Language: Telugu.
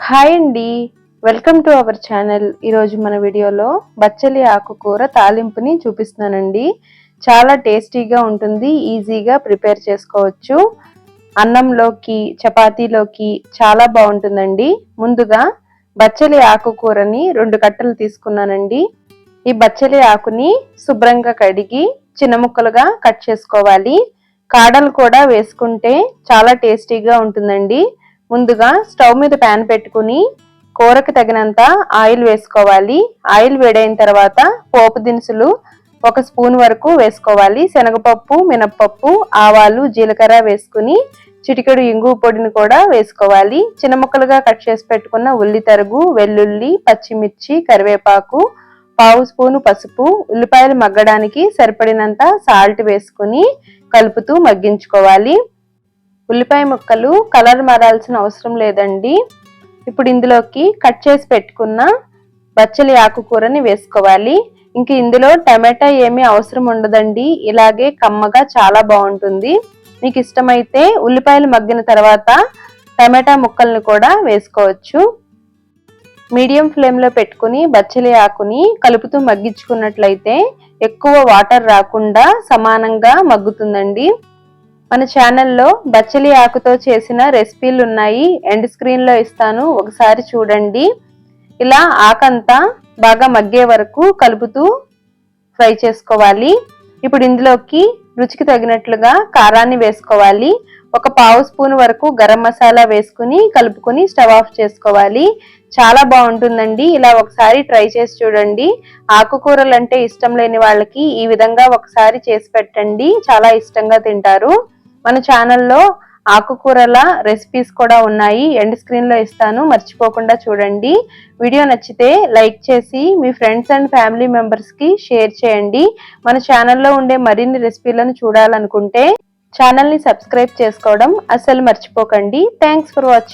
హాయ్ అండి. Welcome to our channel. ఈరోజు మన వీడియోలో బచ్చలి ఆకుకూర తాలింపుని చూపిస్తున్నానండి. చాలా టేస్టీగా ఉంటుంది ఈజీగా ప్రిపేర్ చేసుకోవచ్చు. అన్నంలోకి చపాతీలోకి చాలా బాగుంటుందండి. ముందుగా బచ్చలి ఆకుకూరని రెండు కట్టలు తీసుకున్నానండి. ఈ బచ్చలి ఆకుని శుభ్రంగా కడిగి చిన్న ముక్కలుగా కట్ చేసుకోవాలి. కాడలు కూడా వేసుకుంటే చాలా టేస్టీగా ఉంటుందండి. ముందుగా స్టవ్ మీద ప్యాన్ పెట్టుకుని కూరకు తగినంత ఆయిల్ వేసుకోవాలి. ఆయిల్ వేడైన తర్వాత పోపు దినుసులు ఒక స్పూన్ వరకు వేసుకోవాలి. శనగపప్పు మినప్పప్పు ఆవాలు జీలకర్ర వేసుకుని చిటికెడు ఇంగు పొడిని కూడా వేసుకోవాలి. చిన్న ముక్కలుగా కట్ చేసి పెట్టుకున్న ఉల్లి తరుగు వెల్లుల్లి పచ్చిమిర్చి కరివేపాకు పావు స్పూను పసుపు ఉల్లిపాయలు మగ్గడానికి సరిపడినంత సాల్ట్ వేసుకుని కలుపుతూ మగ్గించుకోవాలి. ఉల్లిపాయ ముక్కలు కలర్ మారాల్సిన అవసరం లేదండి. ఇప్పుడు ఇందులోకి కట్ చేసి పెట్టుకున్న బచ్చలి ఆకుకూరని వేసుకోవాలి. ఇంక ఇందులో టమాటా ఏమీ అవసరం ఉండదండి. ఇలాగే కమ్మగా చాలా బాగుంటుంది. మీకు ఇష్టమైతే ఉల్లిపాయలు మగ్గిన తర్వాత టమాటా ముక్కల్ని కూడా వేసుకోవచ్చు. మీడియం ఫ్లేమ్లో పెట్టుకుని బచ్చలి ఆకుని కలుపుతూ మగ్గించుకున్నట్లయితే ఎక్కువ వాటర్ రాకుండా సమానంగా మగ్గుతుందండి. మన ఛానల్లో బచ్చలి ఆకుతో చేసిన రెసిపీలు ఉన్నాయి. ఎండ్ స్క్రీన్లో ఇస్తాను. ఒకసారి చూడండి. ఇలా ఆకంతా బాగా మగ్గే వరకు కలుపుతూ ఫ్రై చేసుకోవాలి. ఇప్పుడు ఇందులోకి రుచికి తగినట్లుగా కారాన్ని వేసుకోవాలి. ఒక పావు స్పూన్ వరకు గరం మసాలా వేసుకుని కలుపుకొని స్టవ్ ఆఫ్ చేసుకోవాలి. చాలా బాగుంటుందండి. ఇలా ఒకసారి ట్రై చేసి చూడండి. ఆకుకూరలు అంటే ఇష్టం లేని వాళ్ళకి ఈ విధంగా ఒకసారి చేసి పెట్టండి. చాలా ఇష్టంగా తింటారు. మన ఛానల్లో ఆకుకూరల రెసిపీస్ కూడా ఉన్నాయి. ఎండ్ స్క్రీన్లో ఇస్తాను. మర్చిపోకుండా చూడండి. వీడియో నచ్చితే లైక్ చేసి మీ ఫ్రెండ్స్ అండ్ ఫ్యామిలీ మెంబర్స్కి షేర్ చేయండి. మన ఛానల్లో ఉండే మరిన్ని రెసిపీలను చూడాలనుకుంటే ఛానల్ని సబ్స్క్రైబ్ చేసుకోవడం అస్సలు మర్చిపోకండి. Thanks for watching